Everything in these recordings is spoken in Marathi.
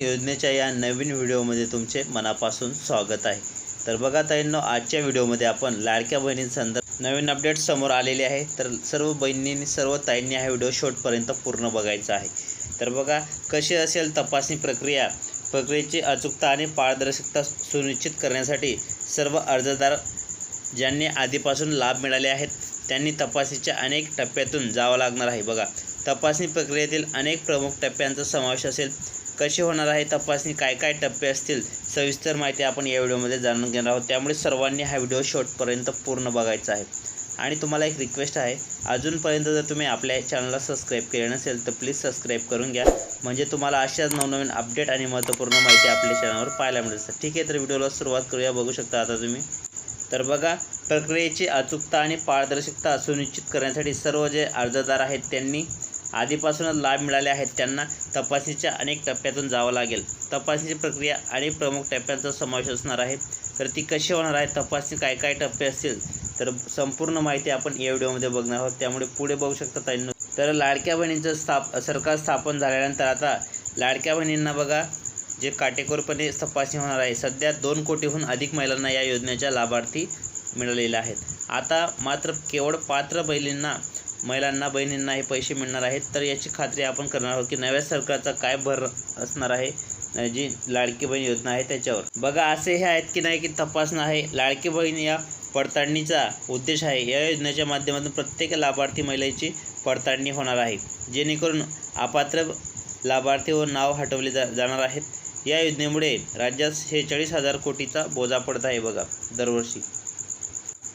योजनेच्या या नवीन व्हिडिओमध्ये तुमचे मनापासून स्वागत आहे. तर बघा ताईंनो आजच्या व्हिडिओमध्ये आपण लाडक्या बहिणींसंदर्भ नवीन अपडेट समोर आलेले आहे. तर सर्व बहिणींनी सर्व ताईंनी हा व्हिडिओ शेवटपर्यंत पूर्ण बघायचा आहे. तर बघा कशी असेल तपासणी प्रक्रिया? प्रक्रियेची अचूकता आणि पारदर्शकता सुनिश्चित करण्यासाठी सर्व अर्जदार ज्यांनी आधीपासून लाभ मिळाले आहेत त्यांनी तपासणीच्या अनेक टप्प्यातून जावं लागणार आहे. बघा तपासणी प्रक्रियेतील अनेक प्रमुख टप्प्यांचा समावेश असेल. कशी होणार आहे तपासणी काय काय टप्पे असतील सविस्तर माहिती आपण या व्हिडिओमध्ये जाणून घेणार आहोत. त्यामुळे सर्वांनी हा व्हिडिओ शेवटपर्यंत पूर्ण बघायचा आहे. आणि तुम्हाला एक रिक्वेस्ट आहे अजूनपर्यंत जर तुम्ही आपल्या चॅनलला सबस्क्राईब केले नसेल तर प्लीज सबस्क्राईब करून घ्या. म्हणजे तुम्हाला अशाच नवनवीन अपडेट आणि महत्त्वपूर्ण माहिती आपल्या चॅनलवर पाहायला मिळेल. असतात ठीक आहे तर व्हिडिओला सुरुवात करूया. बघू शकता आता तुम्ही. तर बघा प्रक्रियेची अचूकता आणि पारदर्शकता सुनिश्चित करण्यासाठी सर्व जे अर्जदार आहेत त्यांनी आधीपासूनच लाभ मिळाले आहेत. त्यांना तपासणीच्या अनेक टप्प्यातून जावं लागेल. तपासणीची प्रक्रिया आणि प्रमुख टप्प्यांचा समावेश असणार आहे. तर ती कशी होणार आहे? तपासणी काय काय टप्पे असतील? तर संपूर्ण माहिती आपण या व्हिडिओमध्ये बघणार आहोत. त्यामुळे पुढे बघू शकता ताईंनो. तर लाडक्या बहिणींचं स्थाप सरकार स्थापन झाल्यानंतर आता लाडक्या बहिणींना बघा जे काटेकोरपणे तपासणी होणार आहे. सध्या दोन कोटीहून अधिक महिलांना या योजनेच्या लाभार्थी मिळालेल्या आहेत. आता मात्र केवळ पात्र बहिणींना महिलांना बहिणींना हे पैसे मिळणार आहेत. तर याची खात्री आपण करणार आहोत की नव्या सरकारचा काय भर असणार आहे जी लाडकी बहीण योजना आहे त्याच्यावर. बघा असे हे आहेत की नाही की तपासणं आहे. लाडकी बहीण या पडताळणीचा उद्देश आहे. या योजनेच्या माध्यमातून प्रत्येक लाभार्थी महिलेची पडताळणी होणार आहे जेणेकरून अपात्र लाभार्थी व नाव हटवले जा जाणार आहेत. या योजनेमुळे राज्यात शेहेचाळीस हजार कोटीचा बोजा पडत आहे बघा दरवर्षी.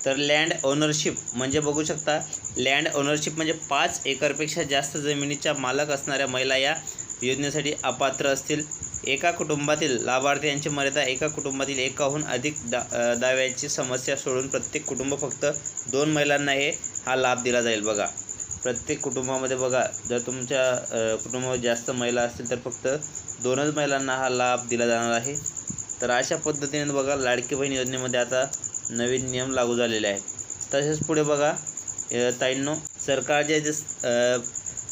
तर लँड ओनरशिप म्हणजे बघू शकता लँड ओनरशिप म्हणजे पाच एकरपेक्षा जास्त जमिनीच्या मालक असणाऱ्या महिला या योजनेसाठी अपात्र असतील. एका कुटुंबातील लाभार्थ्यांची मर्यादा एका कुटुंबातील एकाहून अधिक दा दाव्याची समस्या सोडून प्रत्येक कुटुंब फक्त दोन महिलांना हे हा लाभ दिला जाईल बघा. प्रत्येक कुटुंबामध्ये बघा जर तुमच्या कुटुंबात जास्त महिला असतील तर फक्त दोनच महिलांना हा लाभ दिला जाणार आहे. तर अशा पद्धतीने बघा लाडकी बहीण योजनेमध्ये आता नवीन नियम लागू झालेले आहेत. तसेच पुढे बघा ताईंनो सरकार जे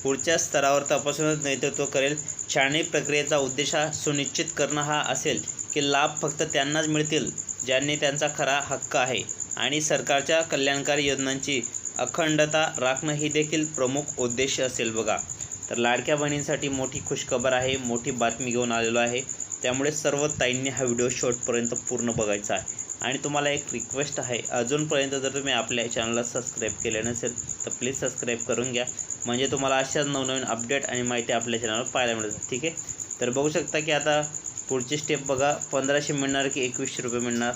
पुढच्या स्तरावर तपासूनच नेतृत्व करेल छाननी प्रक्रियेचा उद्देश हा सुनिश्चित करणं हा असेल की लाभ फक्त त्यांनाच मिळतील ज्यांनी त्यांचा खरा हक्क आहे. आणि सरकारच्या कल्याणकारी योजनांची अखंडता राखणं ही देखील प्रमुख उद्देश असेल बघा. तर लाडक्या बहिणींसाठी मोठी खुशखबर आहे मोठी बातमी घेऊन आलेलो आहे. त्यामुळे सर्व ताईंनी हा व्हिडिओ शेवटपर्यंत पूर्ण बघायचा आहे. आणि तुम्हाला एक रिक्वेस्ट आहे. अजूनपर्यंत जर तुम्ही आपल्या चॅनलला सबस्क्राईब केले नसेल तर प्लीज सबस्क्राईब करून घ्या. म्हणजे तुम्हाला अशाच नवनवीन अपडेट आणि माहिती आपल्या चॅनलवर पाहायला मिळतात ठीक आहे? तर बघू शकता की आता पुढची स्टेप बघा. पंधराशे मिळणार की एकवीसशे रुपये मिळणार?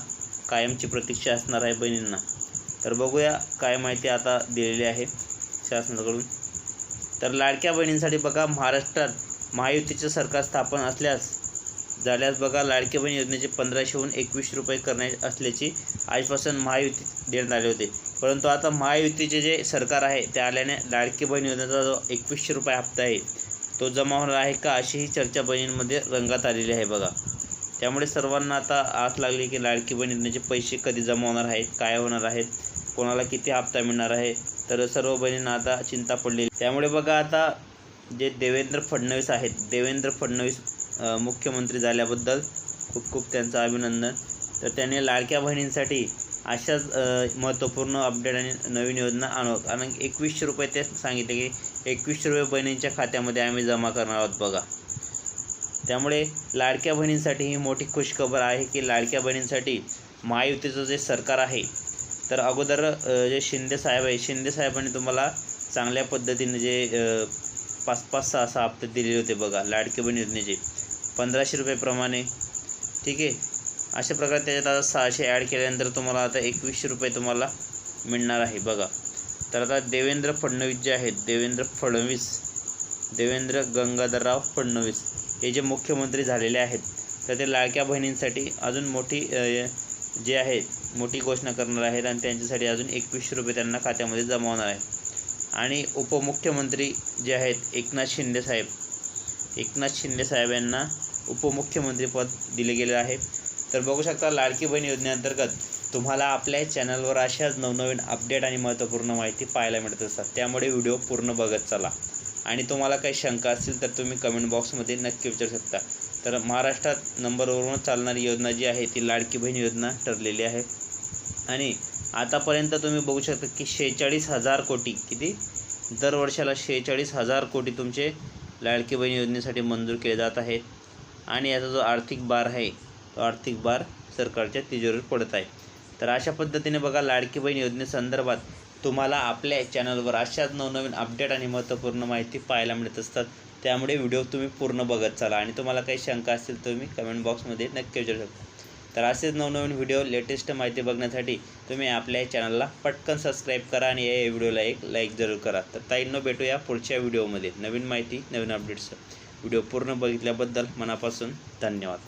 कायमची प्रतीक्षा असणार आहे बहिणींना. तर बघूया काय माहिती आता दिलेली आहे शासनाकडून. तर लाडक्या बहिणींसाठी बघा महाराष्ट्रात महायुतीचे सरकार स्थापन असल्यास झाल्यास बघा लाडके बहीण योजनेचे पंधराशेहून एकवीस रुपये करण्यात असल्याची आजपासून महायुती देण्यात आले होते. परंतु आता महायुतीचे जे सरकार आहे ते आल्याने लाडकी बहीण योजनेचा जो एकवीसशे रुपये हप्ता आहे तो जमा होणार आहे का अशी ही चर्चा बहिणींमध्ये रंगात आलेली आहे बघा. त्यामुळे सर्वांना आता आस लागली की लाडकी बहीण योजनेचे पैसे कधी जमा होणार आहेत काय होणार आहेत कोणाला किती हप्ता मिळणार आहे तर सर्व बहिणींना आता चिंता पडलेली. त्यामुळे बघा आता जे देवेंद्र फडणवीस आहेत देवेंद्र फडणवीस मुख्यमंत्री झाल्याबद्दल खूप खूप त्यांचं अभिनंदन. तर त्यांनी लाडक्या बहिणींसाठी अशाच महत्त्वपूर्ण अपडेट आणि नवीन योजना आणव कारण एकवीसशे रुपये ते सांगितले की एकवीसशे रुपये बहिणींच्या खात्यामध्ये आम्ही जमा करणार आहोत बघा. त्यामुळे लाडक्या बहिणींसाठी ही मोठी खुशखबर आहे की लाडक्या बहिणींसाठी महायुतीचं जे सरकार आहे तर अगोदर जे शिंदे साहेब आहे शिंदे साहेबांनी तुम्हाला चांगल्या पद्धतीने जे पाच पाच सहा सहा हप्ते दिलेले होते बघा लाडके बहिणी योजनेचे. पंधराशे रुपयेप्रमाणे ठीक आहे? अशा प्रकारे त्याच्यात आता सहाशे ॲड केल्यानंतर तुम्हाला आता एकवीसशे रुपये तुम्हाला मिळणार आहे. बघा. तर आता देवेंद्र फडणवीस जे आहेत देवेंद्र फडणवीस देवेंद्र गंगाधरराव फडणवीस हे जे मुख्यमंत्री झालेले आहेत तर ते लाडक्या बहिणींसाठी अजून मोठी जे आहे मोठी घोषणा करणार आहेत आणि त्यांच्यासाठी अजून एकवीसशे रुपये त्यांना खात्यामध्ये जमावणार आहे आणि उपमुख्यमंत्री जे आहेत एकनाथ शिंदे साहेब एकनाथ शिंदे साहेब यांना उपमुख्यमंत्रीपद दिले गेले आहे. तर बघू शकता लाडकी बहीण योजनेअंतर्गत तुम्हाला आपल्या चॅनलवर अशाच नवनवीन अपडेट आणि महत्त्वपूर्ण माहिती पाहायला मिळत असतात. त्यामुळे व्हिडिओ पूर्ण बघत चला. आणि तुम्हाला काही शंका असतील तर तुम्ही कमेंट बॉक्समध्ये नक्की विचारू शकता. तर महाराष्ट्रात नंबरवरून चालणारी योजना जी आहे ती लाडकी बहीण योजना ठरलेली आहे. आणि आतापर्यंत तुम्ही बघू शकता की शेहेचाळीस हजार कोटी किती? दरवर्षाला शेहेचाळीस हजार कोटी तुमचे लाडकी बहीण योजनेसाठी मंजूर केले जात आहेत आणि याचा जो आर्थिक भार आहे तो आर्थिक भार सरकारच्या तिजोरीवर पडत आहे. तर अशा पद्धतीने बघा लाडकी बहीण योजनेसंदर्भात तुम्हाला आपल्या चॅनलवर अशाच नवनवीन अपडेट आणि महत्त्वपूर्ण माहिती पाहायला मिळत असतात. त्यामुळे व्हिडिओ तुम्ही पूर्ण बघत चाला. आणि तुम्हाला काही शंका असतील तुम्ही कमेंट बॉक्समध्ये नक्की विचारू शकता. तर असेच नवनवीन व्हिडिओ लेटेस्ट माहिती बघण्यासाठी तुम्ही आपल्या चॅनलला पटकन सबस्क्राईब करा आणि या व्हिडिओला एक लाईक जरूर करा. तर ताईंनो भेटूया पुढच्या व्हिडिओमध्ये नवीन माहिती नवीन अपडेट्स व्हिडिओ पूर्ण बघितल्याबद्दल मनापासून धन्यवाद.